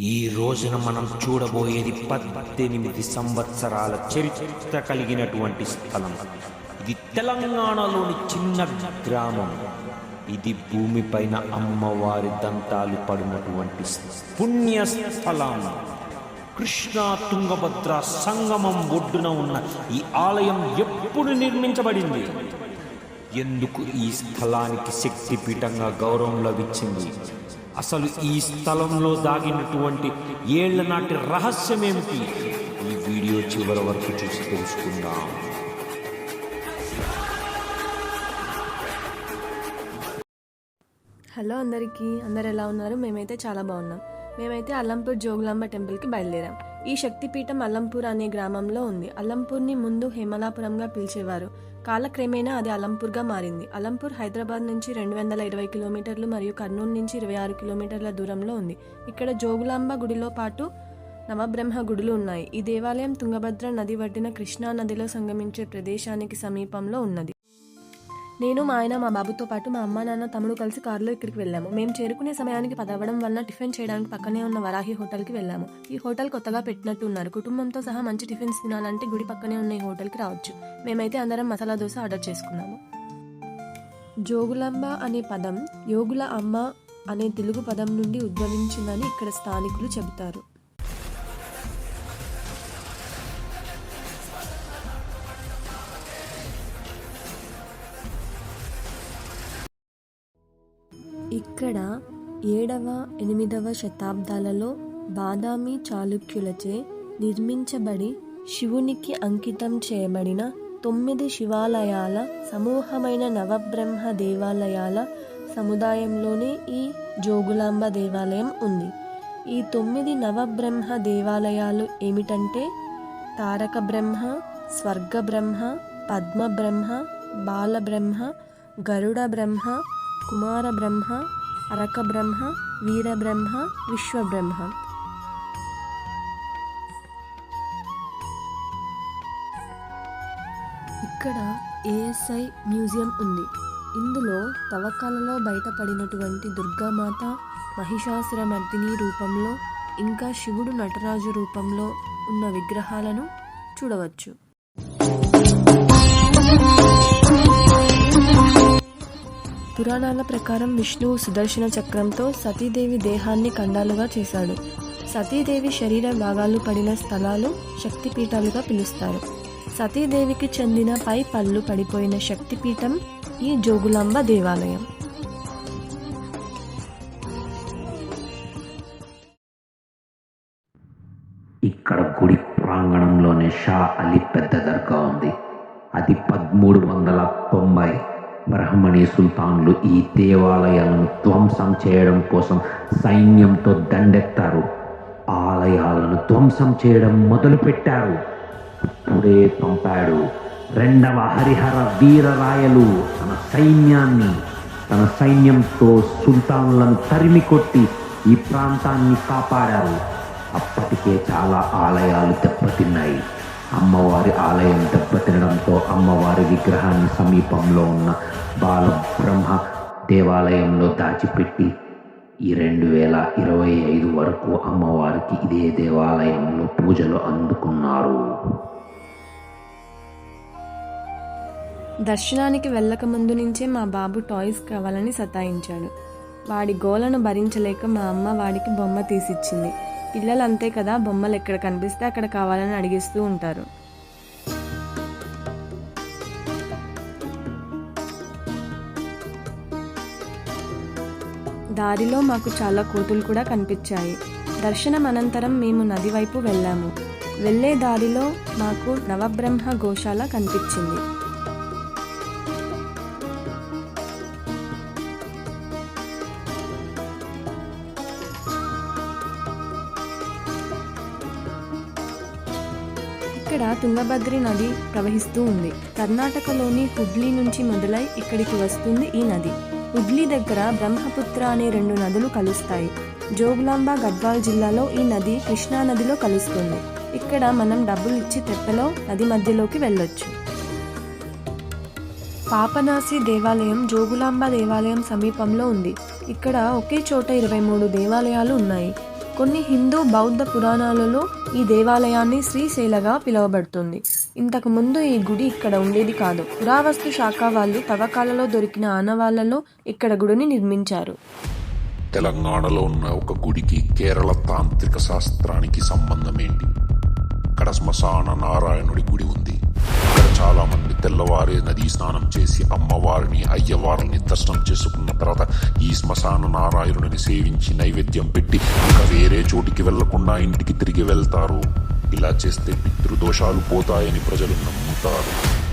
ఈ రోజున మనం చూడబోయేది పద్దెనిమిది సంవత్సరాల చరిత్ర కలిగినటువంటి స్థలం. ఇది తెలంగాణలోని చిన్న గ్రామం. ఇది భూమిపైన అమ్మవారి దంతాలు పడినటువంటి పుణ్య స్థలం. కృష్ణా తుంగభద్ర సంగమం ఒడ్డున ఉన్న ఈ ఆలయం ఎప్పుడు నిర్మించబడింది? ఎందుకు ఈ స్థలానికి శక్తిపీఠంగా గౌరవం లభించింది? అసలు ఈ స్థలంలో దాగినటువంటి ఏళ్ళ నాటి రహస్యం ఏమిటి ఈ వీడియో చివరి వరకు చూసి తెలుసుకుందాం. హలో అందరికీ అందరు ఎలా ఉన్నారు? మేమైతే చాలా బాగున్నాం. మేమైతే అల్లంపూర్ జోగులాంబ టెంపుల్కి బయలుదేరాం. ఈ శక్తిపీఠం అల్లంపూర్ అనే గ్రామంలో ఉంది. అల్లంపూర్ని ముందు హేమలాపురంగా పిలిచేవారు. కాలక్రమేణా అది అలంపూర్గా మారింది. అలంపూర్ హైదరాబాద్ నుంచి రెండు వందల ఇరవై కిలోమీటర్లు మరియు కర్నూలు నుంచి ఇరవై ఆరు కిలోమీటర్ల దూరంలో ఉంది. ఇక్కడ జోగులాంబ గుడిలో పాటు నవబ్రహ్మ గుడులు ఉన్నాయి. ఈ దేవాలయం తుంగభద్ర నది ఒడ్డిన కృష్ణా నదిలో సంగమించే ప్రదేశానికి సమీపంలో ఉన్నది. నేను మా ఆయన మా బాబుతో పాటు మా అమ్మ నాన్న తమ్ముడు కలిసి కారులో ఇక్కడికి వెళ్ళాము. మేము చేరుకునే సమయానికి పదవడం వలన టిఫిన్ చేయడానికి పక్కనే ఉన్న వరాహి హోటల్కి వెళ్ళాము. ఈ హోటల్ కొత్తగా పెట్టినట్టు ఉన్నారు కుటుంబంతో సహా మంచి టిఫిన్స్ తినాలంటే గుడి పక్కనే ఉన్న ఈ హోటల్కి రావచ్చు. మేమైతే అందరం మసాలా దోశ ఆర్డర్ చేసుకున్నాము. జోగులాంబ అనే పదం యోగుల అమ్మ అనే తెలుగు పదం నుండి ఉద్భవించిందని ఇక్కడ స్థానికులు చెబుతారు. ఇక్కడ ఏడవ ఎనిమిదవ శతాబ్దాలలో బాదామి చాళుక్యులచే నిర్మించబడి శివునికి అంకితం చేయబడిన తొమ్మిది శివాలయాల సమూహమైన నవబ్రహ్మ దేవాలయాల సముదాయంలోనే ఈ జోగులాంబ దేవాలయం ఉంది. ఈ తొమ్మిది నవబ్రహ్మ దేవాలయాలు ఏమిటంటే తారక బ్రహ్మ స్వర్గ బ్రహ్మ పద్మ బ్రహ్మ బాలబ్రహ్మ గరుడ బ్రహ్మ కుమార బ్రహ్మ అరక బ్రహ్మ వీర బ్రహ్మ విశ్వబ్రహ్మ ఇక్కడ ఏఎస్ఐ మ్యూజియం ఉంది. ఇందులో తవ్వకాలలో బయటపడినటువంటి దుర్గామాత మహిషాసురమర్దిని రూపంలో ఇంకా శివుడు నటరాజు రూపంలో ఉన్న విగ్రహాలను చూడవచ్చు. పురాణాల ప్రకారం విష్ణువు సుదర్శన చక్రంతో సతీదేవి దేహాన్ని ఖండాలుగా చేశాడు. సతీదేవి శరీర భాగాలు పడిన స్థలాలు శక్తిపీఠాలుగా పిలుస్తారు. సతీదేవికి చెందిన పై పళ్ళు పడిపోయిన శక్తిపీఠం ఈ జోగులాంబ దేవాలయం. ఇక్కడ గుడి ప్రాంగణంలోనే షా అలీ పెద్ద దర్గా ఉంది. అది పదమూడు వందల తొంభై బ్రహ్మణి సుల్తాన్లు ఈ దేవాలయాలను ధ్వంసం చేయడం కోసం సైన్యంతో దండెత్తారు. ఆలయాలను ధ్వంసం చేయడం మొదలుపెట్టారు. ఇప్పుడే పంపాడు రెండవ హరిహర వీరరాయలు తన సైన్యాన్ని తన సైన్యంతో సుల్తాన్లను తరిమి కొట్టి ఈ ప్రాంతాన్ని కాపాడారు. అప్పటికే చాలా ఆలయాలు దెబ్బతిన్నాయి. అమ్మవారి ఆలయం దెబ్బతినడంతో అమ్మవారి విగ్రహాన్ని సమీపంలో ఉన్న బాలబ్రహ్మ దేవాలయంలో దాచిపెట్టి ఈ రెండు వేల ఇరవై ఐదు వరకు అమ్మవారికి ఇదే దేవాలయంలో పూజలు అందుకున్నారు. దర్శనానికి వెళ్ళక ముందు నుంచే మా బాబు టాయ్స్ కావాలని సతాయించాడు. వాడి గోలను భరించలేక మా అమ్మ వాడికి బొమ్మ తీసిచ్చింది. పిల్లలు అంతే కదా బొమ్మలు ఎక్కడ కనిపిస్తే అక్కడ కావాలని అడిగిస్తూ ఉంటారు. దారిలో మాకు చాలా కోతులు కూడా కనిపించాయి. దర్శనం అనంతరం మేము నది వైపు వెళ్ళాము. వెళ్ళే దారిలో మాకు నవబ్రహ్మ గోశాల కనిపించింది. ఇక్కడ తుంగభద్రి నది ప్రవహిస్తూ ఉంది. కర్ణాటకలోని హుడ్లీ నుంచి మొదలై ఇక్కడికి వస్తుంది ఈ నది. హుడ్లీ దగ్గర బ్రహ్మపుత్ర అనే రెండు నదులు కలుస్తాయి. జోగులాంబ గద్వాల్ జిల్లాలో ఈ నది కృష్ణా నదిలో కలుస్తుంది. ఇక్కడ మనం డబ్బులు ఇచ్చి తెప్పలో నది మధ్యలోకి వెళ్ళొచ్చు. పాపనాసి దేవాలయం జోగులాంబ దేవాలయం సమీపంలో ఉంది. ఇక్కడ ఒకే చోట ఇరవై మూడు దేవాలయాలు ఉన్నాయి. కొన్ని హిందూ బౌద్ధ పురాణాలలో ఈ దేవాలయాన్ని శ్రీశైలగా పిలువబడుతుంది. ఇంతకు ముందు ఈ గుడి ఇక్కడ ఉండేది కాదు. పురావస్తు శాఖ వాళ్ళు తవ్వకాలలో దొరికిన ఆనవాళ్ళలో ఇక్కడ గుడిని నిర్మించారు. తెలంగాణలో ఉన్న ఒక గుడికి కేరళ తాంత్రిక శాస్త్రానికి సంబంధం ఏంటి? ఇక్కడ శ్మశాన నారాయణుడి గుడి ఉంది. ఇక్కడ చాలా మంది తెల్లవారే నదీ స్నానం చేసి అమ్మవారిని అయ్యవారిని దర్శనం చేసుకున్న తర్వాత ఈ శ్మశాన నారాయణుడిని సేవించి నైవేద్యం పెట్టి ఇంకా వేరే చోటికి వెళ్ళకుండా ఇంటికి తిరిగి వెళ్తారు. ఇలా చేస్తే పితృదోషాలు పోతాయని ప్రజలు నమ్ముతారు.